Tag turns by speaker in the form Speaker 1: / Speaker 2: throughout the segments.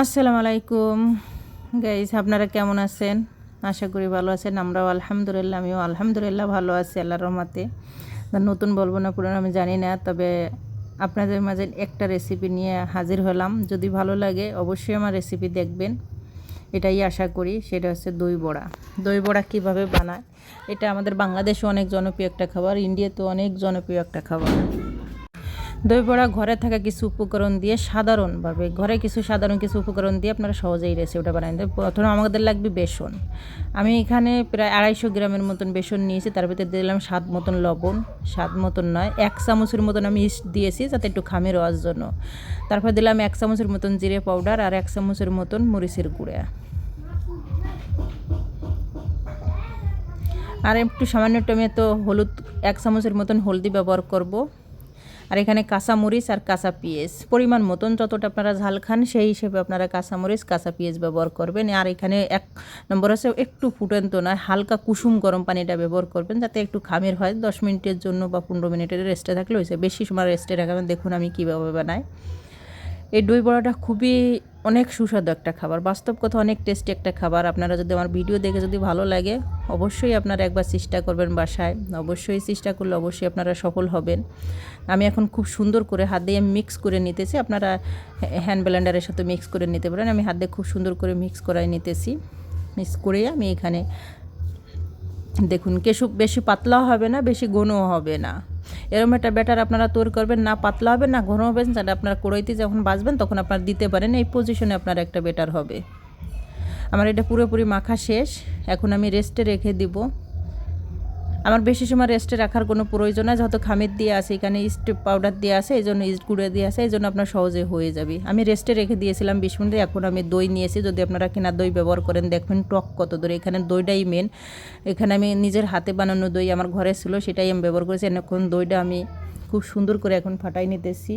Speaker 1: আসসালামু আলাইকুম। গাইস আপনারা কেমন আছেন? আশা করি ভালো আছেন, আমরাও আলহামদুলিল্লাহ, আমিও আলহামদুলিল্লাহ ভালো আছি, আল্লাহর রহমতে। নতুন বলব না, পুরনো আমি জানি না, তবে আপনাদের মাঝে একটা রেসিপি নিয়ে হাজির হলাম। যদি ভালো লাগে, অবশ্যই আমার রেসিপি দেখবেন। এটাই আশা করি, সেটা হচ্ছে দই বড়া। দই বড়া কীভাবে বানায়? এটা আমাদের বাংলাদেশে অনেক জনপ্রিয় একটা খাবার, ইন্ডিয়াতে অনেক জনপ্রিয় একটা খাবার। দই বড়া ঘরে থাকা কিছু উপকরণ দিয়ে সাধারণভাবে ঘরে কিছু সাধারণ কিছু উপকরণ দিয়ে আপনারা সহজেই রেসিপিটা বানাই দেন প্রথমে আমাদের লাগবে বেসন। আমি এখানে প্রায় আড়াইশো গ্রামের মতন বেসন নিয়েছি, তার ভিতরে দিলাম স্বাদ মতন লবণ। স্বাদ মতন নয়, এক চামচের মতন আমি ইস্ট দিয়েছি যাতে একটু খামে রওয়ার জন্য। তারপর দিলাম এক চামচের মতন জিরে পাউডার আর এক চামচের মতন মরিচের গুঁড়া। আর একটু সামান্য টমেটো, হলুদ, এক চামচের মতন হলদি ব্যবহার করব। আর এখানে কাঁচামরিচ আর কাঁচা পেঁয়াজ। পরিমাণ মতন যতটা আপনারা ঝাল খান, সেই হিসেবে আপনারা কাঁচামরিচ কাঁচা পেঁয়াজ ব্যবহার করবেন। আর এখানে এক নম্বর আছে, একটু ফুটন্ত নয়, হালকা কুসুম গরম পানিটা ব্যবহার করবেন, যাতে একটু খামের হয়। দশ মিনিটের জন্য বা পনেরো মিনিটের রেস্টে থাকলে হয়েছে। বেশি সময় রেস্টে রাখাবেন দেখুন আমি কীভাবে বানাই। এই দই বড়াটা খুবই অনেক সুস্বাদু একটা খাবার। বাস্তব কথা অনেক টেস্টি একটা খাবার। আপনারা যদি আমার ভিডিও দেখে যদি ভালো লাগে, অবশ্যই আপনারা একবার চেষ্টা করবেন বাসায়। অবশ্যই চেষ্টা করলে অবশ্যই আপনারা সফল হবেন। আমি এখন খুব সুন্দর করে হাত দিয়ে মিক্স করে নিতেছি। আপনারা হ্যান্ড ব্লেন্ডারের সাথে মিক্স করে নিতে পারেন। আমি হাত দিয়ে খুব সুন্দর করে মিক্স করাই নিতেছি। মিক্স করে আমি এখানে দেখুন কেশু বেশি পাতলাও হবে না, বেশি ঘনও হবে না। এরকম একটা ব্যাটার আপনারা তৈরি করবেন, না পাতলা হবে, না ঘন হবে সেটা আপনারা কড়াইতে যখন বাঁচবেন তখন আপনারা দিতে পারেন, এই পজিশনে আপনার একটা ব্যাটার হবে। আমার এটা পুরোপুরি মাখা শেষ, এখন আমি রেস্টে রেখে দিব। আমার বেশি সময় রেস্টে রাখার কোনো প্রয়োজন নাই, যেহেতু খামির দিয়ে আছে, এখানে ইস্ট পাউডার দিয়ে আছে, এই জন্য ইস্ট গুঁড়ে দিয়ে আছে, এই জন্য আপনার সহজে হয়ে যাবে। আমি রেস্টে রেখে দিয়েছিলাম বিশ মিনিটে, এখন আমি দই নিয়েছি, যদি আপনারা কিনা দই ব্যবহার করেন, দেখবেন টক কত দূরে। এখানে দইটাই মেন এখানে আমি নিজের হাতে বানানো দই আমার ঘরে ছিল, সেটাই আমি ব্যবহার করেছি। এখন দইটা আমি খুব সুন্দর করে এখন ফাটাই নিতেছি।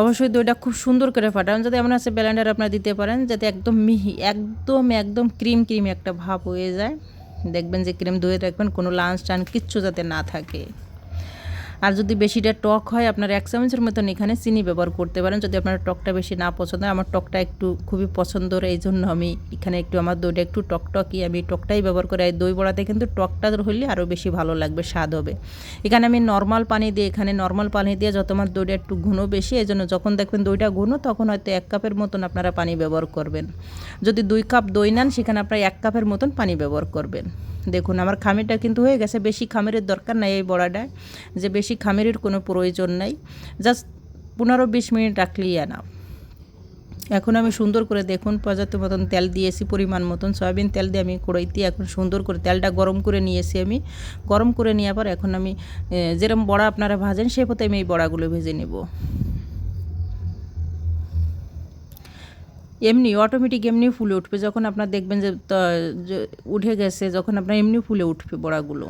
Speaker 1: অবশ্যই দইটা খুব সুন্দর করে ফাটান যাতে এমন আছে ব্লেন্ডার আপনারা দিতে পারেন, যাতে একদম মিহি, একদম একদম ক্রিম ক্রিম একটা ভাব হয়ে যায়। দেখবেন যে ক্রিম ধুয়ে রাখবেন, কোনো লাঞ্চ টান, কিচ্ছু যাতে না থাকে। আর যদি বেশিটা টক হয়, আপনার এক চামচের মতন এখানে চিনি ব্যবহার করতে পারেন। যদি আপনার টকটা বেশি না পছন্দ হয়, আমার টকটা একটু খুবই পছন্দর, এই জন্য আমি এখানে একটু আমার দইটা একটু টকটকই আমি টকটাই ব্যবহার করি। এই দই বড়াতে কিন্তু টকটা হলে আরও বেশি ভালো লাগবে, স্বাদ হবে। এখানে আমি নর্মাল পানি দিয়ে, এখানে নর্মাল পানি দিয়ে যত আমার দইটা একটু ঘন বেশি, এই জন্য যখন দেখবেন দইটা ঘন, তখন হয়তো এক কাপের মতন আপনারা পানি ব্যবহার করবেন। যদি দুই কাপ দই নেন, সেখানে আপনারা এক কাপের মতন পানি ব্যবহার করবেন। দেখুন, আমার খামিরটা কিন্তু হয়ে গেছে। বেশি খামিরের দরকার নাই এই বড়াটায় যে বেশি খামিরের কোনো প্রয়োজন নাই। জাস্ট পনেরো বিশ মিনিট রাখলেই আনা এখন আমি সুন্দর করে দেখুন, পর্যাপ্ত মতন তেল দিয়েছি, পরিমাণ মতন। সয়াবিন তেল দিয়ে আমি কড়াইতে এখন সুন্দর করে তেলটা গরম করে নিয়েছি আমি। গরম করে নেওয়ার পর এখন আমি যেরকম বড়া আপনারা ভাজেন সে পথে আমি এই বড়াগুলো ভেজে নেব। এমনি অটোমেটিক এমনি ফুলে উঠবে। যখন আপনার দেখবেন যে উঠে গেছে, যখন আপনার এমনি ফুলে উঠবে বড়াগুলো।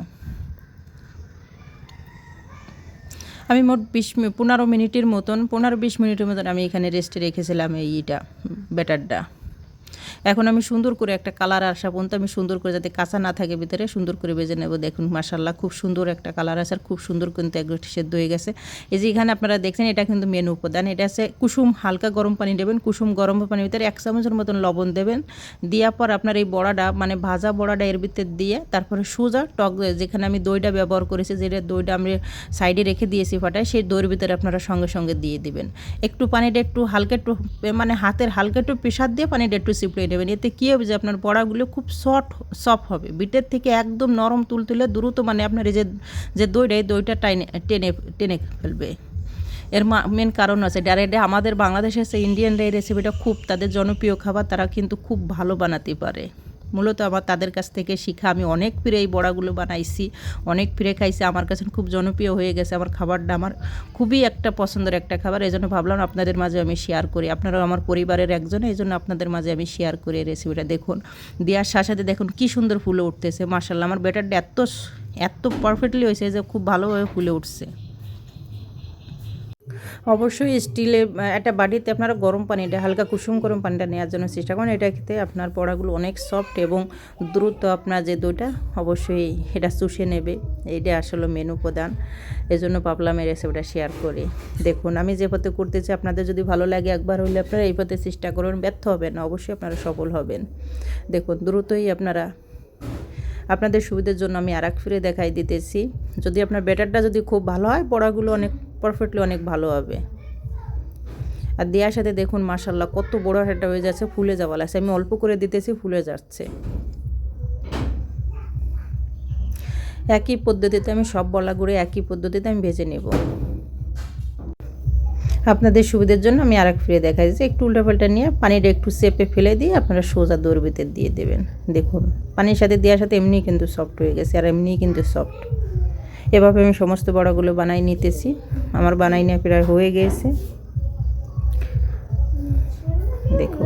Speaker 1: আমি মোট বিশ পনেরো মিনিটের মতন, পনেরো বিশ মিনিটের মতন আমি এখানে রেস্টে রেখেছিলাম এইটা ব্যাটারটা। এখন আমি সুন্দর করে একটা কালার আসা পর্যন্ত আমি সুন্দর করে যাতে কাঁচা না থাকে ভিতরে, সুন্দর করে বেজে নেব। দেখুন মাসাল্লাহ খুব সুন্দর একটা কালার আছে আর খুব সুন্দর কিন্তু একটু সেদ্ধ হয়ে গেছে। এই যে এখানে আপনারা দেখছেন, এটা কিন্তু মেনু উপাদান। এটা আছে কুসুম, হালকা গরম পানি দেবেন, কুসুম গরম পানির ভিতরে এক চামচের মতন লবণ দেবেন। দেওয়ার পর আপনার এই বড়াটা মানে ভাজা বড়াটা এর ভিতরে দিয়ে তারপরে সোজা টক, যেখানে আমি দইটা ব্যবহার করেছি, যেটা দইটা আমি সাইডে রেখে দিয়েছি ফাটায়, সেই দইয়ের ভিতরে আপনারা সঙ্গে সঙ্গে দিয়ে দিবেন। একটু পানিটা একটু হালকা একটু মানে হাতের হালকা একটু প্রেশার দিয়ে পানিটা একটু চিপড়ে নেবেন এতে কী হবে যে আপনার বড়াগুলো খুব সফট সফট হবে। বিটের থেকে একদম নরম তুলতুলে দ্রুত মানে আপনার এই যে যে দইটা, এই দইটা টাইনে, টেনে টেনে ফেলবে। এর মেন কারণ আছে। ডাইরেক্ট আমাদের বাংলাদেশে সে ইন্ডিয়ান রেসিপিটা খুব তাদের জনপ্রিয় খাবার, তারা কিন্তু খুব ভালো বানাতে পারে। মূলত আমার তাদের কাছ থেকে শিখা। আমি অনেক ফিরে এই বড়াগুলো বানাইছি, অনেক ফিরে খাইছি। আমার কাছে খুব জনপ্রিয় হয়ে গেছে আমার খাবারটা। আমার খুবই একটা পছন্দের একটা খাবার। এই জন্য ভাবলাম আপনাদের মাঝে আমি শেয়ার করি। আপনারাও আমার পরিবারের একজন এই জন্য আপনাদের মাঝে আমি শেয়ার করি রেসিপিটা দেখুন, দেওয়ার সাথে সাথে দেখুন কী সুন্দর ফুলে উঠতেছে। মার্শাল্লাহ আমার বেটারটা এত এত পারফেক্টলি হয়েছে যে খুব ভালোভাবে ফুলে উঠছে। অবশ্যই স্টিলে একটা বাটিতে আপনারা গরম পানিটা হালকা কুসুম গরম পানিটা নেওয়ার জন্য চেষ্টা করুন। এটা খেতে আপনার পড়াগুলো অনেক সফট এবং দ্রুত আপনার যে দইটা, অবশ্যই এটা চুষে নেবে। এইটা আসলে মেনু প্রদান এই জন্য ভাবলাম এই রেসিপিটা শেয়ার করি। দেখুন, আমি যে পথে করতেছি, আপনাদের যদি ভালো লাগে একবার হলে আপনারা এই পথে চেষ্টা করুন, ব্যর্থ হবেন অবশ্যই আপনারা সফল হবেন। দেখুন, দ্রুতই আপনারা, আপনাদের সুবিধার জন্য আমি আর ফিরে দেখাই দিতেছি। যদি আপনার ব্যাটারটা যদি খুব ভালো হয়, পড়াগুলো অনেক পারফেক্টলি অনেক ভালো হবে। আর দেওয়ার সাথে দেখুন মাসাল্লাহ কত বড় একটা হয়ে যাচ্ছে ফুলে যাওয়া লাগছে। আমি অল্প করে দিতেছি, ফুলে যাচ্ছে। একই পদ্ধতিতে আমি সব বলা বলাগুলো একই পদ্ধতিতে আমি ভেজে নেব। আপনাদের সুবিধার জন্য আমি আরেক ফিরে দেখা যাচ্ছে একটু উল্টাপাল্টা নিয়ে পানিটা একটু চেপে ফেলে দিয়ে আপনারা সোজা ভিতর দিয়ে দেবেন। দেখুন, পানির সাথে দেওয়ার সাথে এমনি কিন্তু সফট হয়ে গেছে, আর এমনিই কিন্তু সফট এভাবে আমি সমস্ত বড়াগুলো বানাই নিতেছি। আমার বানাই নিয়ে প্রায় হয়ে গেছে। দেখো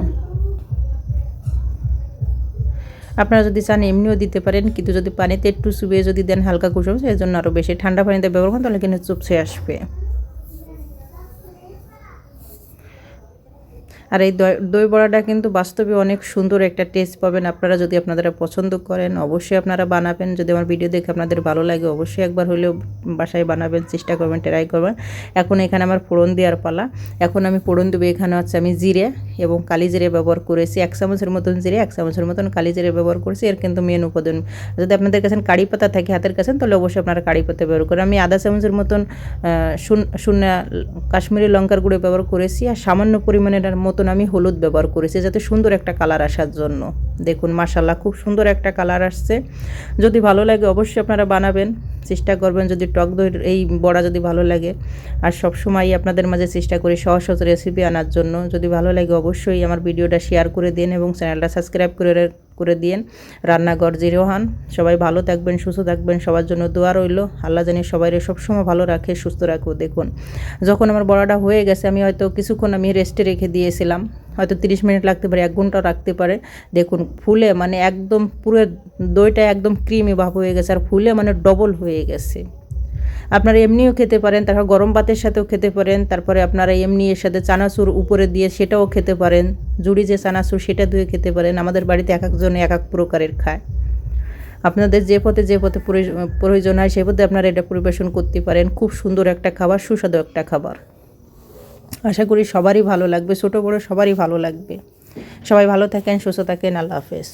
Speaker 1: আপনারা যদি চান এমনিও দিতে পারেন, কিন্তু যদি পানিতে একটু চুবিয়ে যদি দেন হালকা কুসুম সেই জন্য আরও বেশি ঠান্ডা পানিতে ব্যবহার করেন, তাহলে কিন্তু চুপসে আসবে। আর এই দই- বড়াটা কিন্তু বাস্তবে অনেক সুন্দর একটা টেস্ট পাবেন। আপনারা যদি আপনারা পছন্দ করেন, অবশ্যই আপনারা বানাবেন। যদি আমার ভিডিও দেখে আপনাদের ভালো লাগে, অবশ্যই একবার হলেও বাসায় বানাবেন। চেষ্টা করবেন ট্রাই করবেন। এখন এখানে আমার ফোড়ন দেওয়ার পালা। এখন আমি ফোড়ন দেবো, এখানে হচ্ছে আমি জিরে এবং কালি জিরে ব্যবহার করেছি। এক চামচের মতন জিরে, এক চামচের মতন কালি জিরে ব্যবহার করেছি। এর কিন্তু মেন উপাদান। যদি আপনাদের কাছে কারি পাতা থাকে হাতের কাছে, তাহলে অবশ্যই আপনারা কারি পাতা ব্যবহার করেন। আমি আধা চামচের মতন শূন্য কাশ্মীরি লঙ্কার গুঁড়ো ব্যবহার করেছি। আর সামান্য পরিমাণের মতন আমি হলুদ ব্যবহার করেছি, যাতে সুন্দর একটা কালার আসার জন্য। দেখুন মাসাল্লাহ খুব সুন্দর একটা কালার আসছে। যদি ভালো লাগে, অবশ্যই আপনারা বানাবেন। চেষ্টা করবেন যদি টক দই, এই বড়া যদি ভালো লাগে। আর সব সময় আপনাদের মাঝে চেষ্টা করি সহজ সহজ রেসিপি আনার জন্য। যদি ভালো লাগে, অবশ্যই আমার ভিডিওটা শেয়ার করে দিন এবং চ্যানেলটা সাবস্ক্রাইব করে করে দিন রান্নাঘর জিরোহান সবাই ভালো থাকবেন, সুস্থ থাকবেন, সবার জন্য দোয়া রইল। আল্লাহ জানি সবাই সবসময় ভালো রাখে, সুস্থ রাখো দেখুন। যখন আমার বড়াটা হয়ে গেছে, আমি হয়তো কিছুক্ষণ আমি রেস্টে রেখে দিয়েছিলাম। হয়তো তিরিশ মিনিট লাগতে পারে, এক ঘণ্টা রাখতে পারে। দেখুন, ফুলে মানে একদম পুরো দইটা একদম ক্রিমি ভাব হয়ে গেছে, আর ফুলে মানে ডবল হয়ে গেছে। আপনারা এমনিও খেতে পারেন, তারপর গরম ভাতের সাথেও খেতে পারেন, তারপরে আপনারা এমনি এর সাথে চানাচুর উপরে দিয়ে সেটাও খেতে পারেন, জুড়ি যে চানাচুর সেটা দিয়ে খেতে পারেন, আমাদের বাড়িতে এক একজনে এক এক প্রকারের খায়। আপনাদের যে পথে যে পথে প্রয়োজন হয় সে পথে আপনারা এটা পরিবেশন করতে পারেন, খুব সুন্দর একটা খাবার, সুস্বাদু একটা খাবার। আশা করি সবারই ভালো লাগবে, ছোটো বড়ো সবারই ভালো লাগবে। সবাই ভালো থাকেন, সুস্থ থাকেন, আল্লাহ হাফেজ।